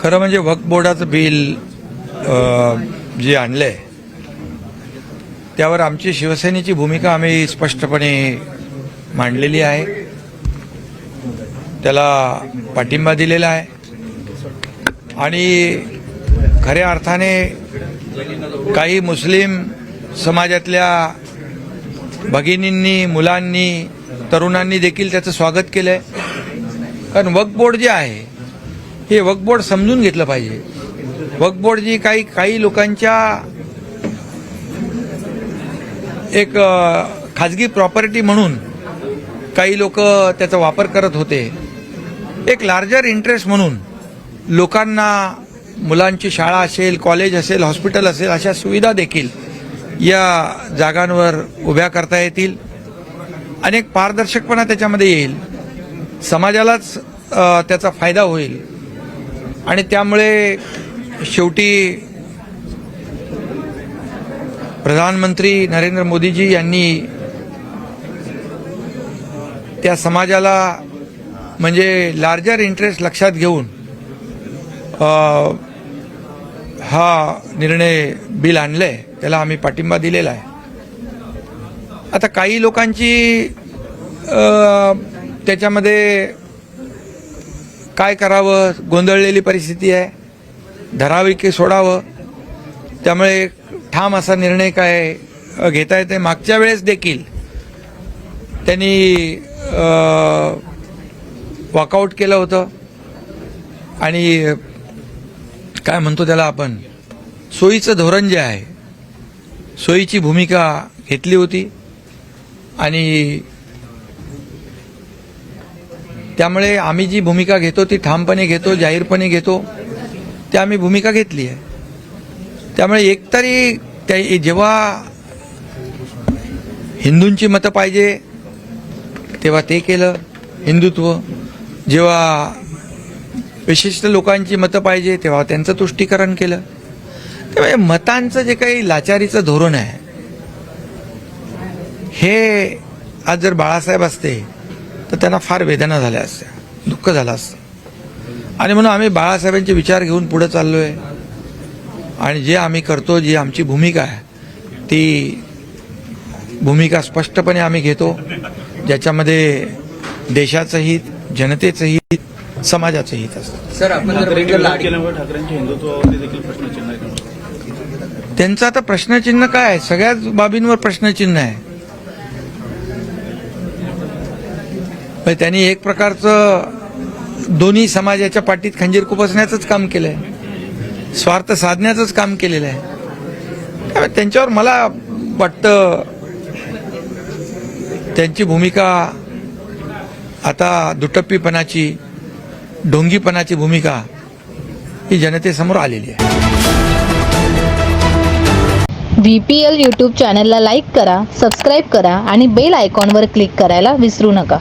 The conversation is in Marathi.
खरं म्हणजे वक्फ बोर्डाचं बिल जे जे आणलंय त्यावर आमची शिवसेनेची भूमिका आम्ही स्पष्टपणे मांडलेली आहे. त्याला पाठिंबा दिलेला आहे. आणि खऱ्या अर्थाने काही मुस्लिम समाजातल्या भगिनींनी मुलांनी तरुणांनी देखील त्याचं स्वागत केलंय. कारण वक्फ बोर्ड जे आहे हे वक्फ बोर्ड समजून घेतलं पाहिजे. वक्फ बोर्ड जी काही काही लोकांच्या एक खाजगी प्रॉपर्टी म्हणून काही लोक त्याचा वापर करत होते. एक लार्जर इंटरेस्ट म्हणून लोकांना मुलांची शाळा असेल कॉलेज असेल हॉस्पिटल असेल अशा सुविधा देखील या जागांवर उभ्या करता येतील. अनेक पारदर्शकपणा त्याच्यामध्ये येईल. समाजालाच त्याचा फायदा होईल. आणि त्यामुळे शेवटी प्रधानमंत्री नरेंद्र मोदीजी यांनी त्या समाजाला म्हणजे लार्जर इंटरेस्ट लक्षात घेऊन हा निर्णय बिल आणलं आहे त्याला आम्ही पाठिंबा दिलेला आहे. आता काही लोकांची त्याच्यामध्ये काय करावं? गोंधळलेली परिस्थिती आहे. धरावी की सोडावं? त्यामुळे ठाम असा निर्णय काय घेता येते मागच्या वेळेस देखील त्यांनी वॉकआउट केलं होतं. आणि काय म्हणतो त्याला आपण? सोयीचं धोरण जे आहे सोयीची भूमिका घेतली होती. आणि त्यामुळे आम्ही जी भूमिका घेतो ती ठामपणे घेतो जाहीरपणे घेतो ती आम्ही भूमिका घेतली आहे. त्यामुळे एकतरी त्या जेव्हा हिंदूंची मतं पाहिजे तेव्हा ते केलं. हिंदुत्व जेव्हा विशिष्ट लोकांची मतं पाहिजे तेव्हा त्यांचं तुष्टीकरण केलं. त्यामुळे मतांचं जे काही लाचारीचं धोरण आहे हे आज जर बाळासाहेब असते तर त्यांना फार वेदना झाल्या असत्या. दुःख झालं असतं. आणि म्हणून आम्ही बाळासाहेबांचे विचार घेऊन पुढे चाललोय. आणि जे आम्ही करतो जी आमची भूमिका आहे ती भूमिका स्पष्टपणे आम्ही घेतो. ज्याच्यामध्ये देशाचं हित जनतेचं हित समाजाचं हित असतं. सर आपण ठाकरेंच्या हिंदुत्वावरती देखील प्रश्नचिन्ह आहे त्यांचं आता प्रश्नचिन्ह काय आहे? सगळ्याच बाबींवर प्रश्नचिन्ह आहे. म्हणजे त्यांनी एक प्रकारचं दोन्ही समाजाच्या पाठीत खंजीर खुपसण्याचंच काम केलंय. स्वार्थ साधण्याचंच काम केलेलं आहे. त्यामुळे त्यांच्यावर मला वाटतं त्यांची भूमिका आता दुटप्पीपणाची ढोंगीपणाची भूमिका ही जनतेसमोर आलेली आहे. व्ही पी एल यूट्यूब चॅनलला लाईक करा सबस्क्राईब करा आणि बेल आयकॉनवर क्लिक करायला विसरू नका.